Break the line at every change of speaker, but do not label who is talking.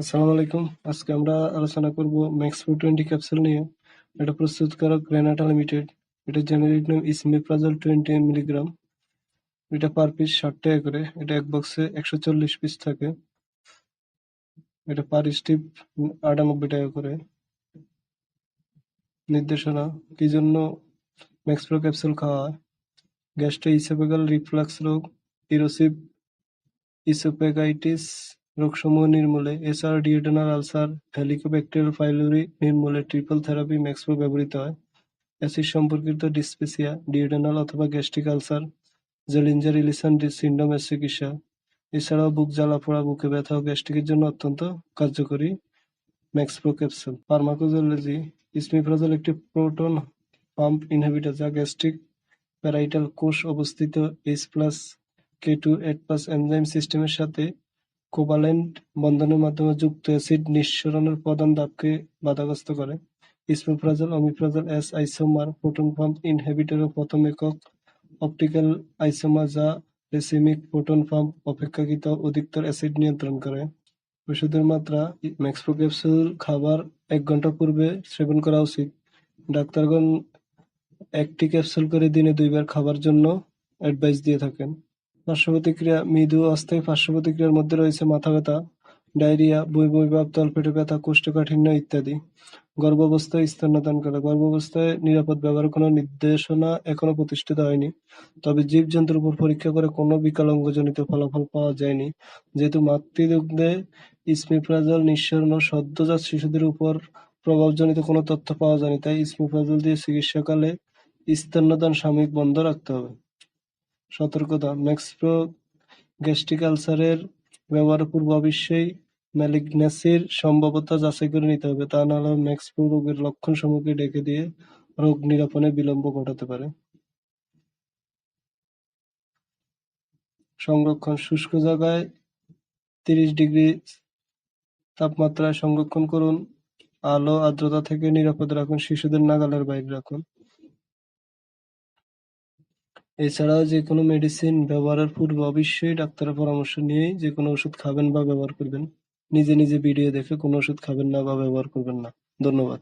আসসালামু আলাইকুম। আজকে আমরা আলোচনা করব ম্যাক্স ফোর টোয়েন্টি ক্যাপসুল নিয়ে। এটা প্রস্তুত প্রস্তুতকারক গ্রেনাটা লিমিটেড এটা জেনারিক নাম ইসমিপ্রাজল টোয়েন্টি মিলিগ্রাম এটা পার পিস ষাট টাকা করে। এটা এক বক্সে একশো চল্লিশ পিস থাকে। এটা পার স্টিপ আটানব্বই টাকা করে। নির্দেশনা, কি জন্য ম্যাক্স প্রো ক্যাপসুল খাওয়া হয়? গ্যাস্ট্রো ইসোফেগাল রিফ্লাক্স রোগ ইরোসিভ ইসোফেগাইটিস রোগসমূহ নির্মূলে এছাড়া ডিউডেনাল আলসার হেলিকোব্যাকটেরিয়াল পাইলোরি নির্মূলে ট্রিপল থেরাপি ম্যাক্সপ্রো ব্যবহৃত হয়। অ্যাসিড সম্পর্কিত ডিসপেসিয়া, ডিউডেনাল অথবা গ্যাস্ট্রিক আলসার, জেলিঞ্জার ইলিসান সিন্ড্রোমের চিকিৎসা। এছাড়াও বুক জ্বালা পোড়া, বুকে ব্যথা ও গ্যাস্ট্রিকের জন্য অত্যন্ত কার্যকরী ম্যাক্সপ্রো ক্যাপসুল। ফার্মাকোজোলজি ইসমিপ্রাজল একটি প্রোটন পাম্প ইনহিবিটর যা গ্যাস্ট্রিক প্যারাইটাল কোষ অবস্থিত H plus K two eight plus enzyme সিস্টেমের সাথে কোভালেন্ট বন্ধনের মাধ্যমে যুক্ত অ্যাসিড নিঃসরণের প্রধান ধাপকে বাধাগ্রস্ত করে। Esomeprazole omeprazole S isomer proton pump ইনহিবিটরের প্রথম একক অপটিক্যাল আইসোমার যা রেসিমিক প্রোটন পাম্প অপেক্ষাকৃত অধিকতর অ্যাসিড নিয়ন্ত্রণ করে। ওষুধের মাত্রা ম্যাক্সপ্রো ক্যাপসুল খাবার এক ঘণ্টা পূর্বে সেবন করা উচিত। ডাক্তারগণ একটি ক্যাপসুল করে দিনে দুইবার খাবার জন্য অ্যাডভাইস দিয়ে থাকেন। পার্শ্বপ্রতিক্রিয়া মৃদু অস্থায়ী পার্শ্বপ্রতিক্রিয়ার মধ্যে রয়েছে মাথা ব্যথা, ডায়রিয়া, বমি ভাব, তলপেটে ব্যথা, কোষ্ঠকাঠিন্য ইত্যাদি। গর্ভাবস্থায় স্তন্যদান করা গর্ভাবস্থায় নিরাপদ ব্যবহারের কোনো নির্দেশনা এখনও প্রতিষ্ঠিত হয়নি। তবে জীবজন্তুর উপর পরীক্ষা করে কোনো বিকলাঙ্গজনিত ফলাফল পাওয়া যায়নি। যেহেতু মাতৃদুগ্ধে ইসমিপ্রাজল নিঃসরণ ও সদ্যজাত শিশুদের উপর প্রভাবজনিত কোনো তথ্য পাওয়া যায়নি, তাই ইসমিপ্রাজল দিয়ে চিকিৎসাকালে স্তন্যদান সাময়িক বন্ধ রাখতে হবে। সতর্কতা: ম্যাক্সপ্রো গ্যাস্ট্রিক আলসারের ব্যবহারের অবশ্যই ম্যালিগন্যান্সির সম্ভাব্যতা যাচাই করে নিতে হবে, তা নাহলে ম্যাক্সপ্রো রোগের লক্ষণসমূহকে ঢেকে দিয়ে রোগ নিরাপণে বিলম্ব ঘটাতে পারে। সংরক্ষণ: শুষ্ক জায়গায় তিরিশ ডিগ্রি তাপমাত্রায় সংরক্ষণ করুন, আলো, আর্দ্রতা থেকে নিরাপদে রাখুন, শিশুদের নাগালের বাইরে রাখুন। এছাড়াও যেকোনো মেডিসিন ব্যবহারের পূর্বে অবশ্যই ডাক্তারের পরামর্শ নিয়েই যেকোনো ওষুধ খাবেন বা ব্যবহার করবেন। নিজে নিজে ভিডিও দেখে কোনো ওষুধ খাবেন না বা ব্যবহার করবেন না। ধন্যবাদ।